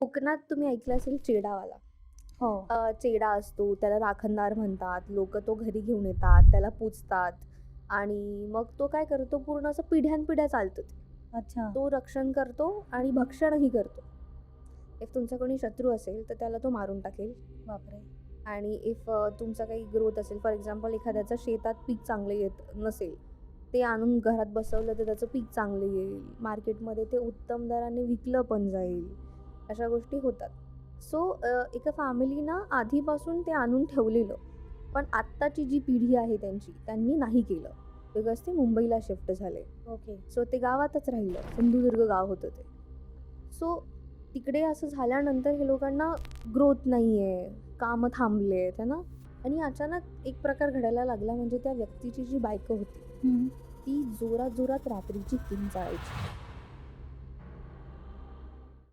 कोकणात तुम्ही ऐकलं असेल चेडावाला. हो. अ, चेडा असतो त्याला राखणदार म्हणतात लोक तो घरी घेऊन येतात त्याला पूजतात आणि मग तो काय करतो पूर्ण असं पिढ्यानपिढ्या चालतो ते. अच्छा. तो रक्षण करतो आणि भक्षणही करतो. इफ तुमचा कोणी शत्रू असेल तर त्याला तो मारून टाकेल. बापरे. आणि इफ तुमचा काही ग्रोथ असेल फॉर एक्झाम्पल एखाद्याचं शेतात पीक चांगलं येत नसेल ते आणून घरात बसवलं तर त्याचं पीक चांगलं येईल. मार्केटमध्ये ते उत्तम दराने विकलं पण जाईल. अशा गोष्टी होतात. सो एका फॅमिलीनं आधीपासून ते आणून ठेवलेलं. पण आत्ताची जी पिढी आहे त्यांची त्यांनी नाही केलं. बिकॉज ते मुंबईला शिफ्ट झाले. ओके सो ते गावातच राहिलं. सिंधुदुर्ग गाव होतं ते. सो तिकडे असं झाल्यानंतर हे लोकांना ग्रोथ नाही आहे कामं थांबले आहेत है ना? आणि अचानक एक प्रकार घडायला लागला म्हणजे त्या व्यक्तीची जी बायको होती ती जोरात जोरात रात्रीची किंचाळायची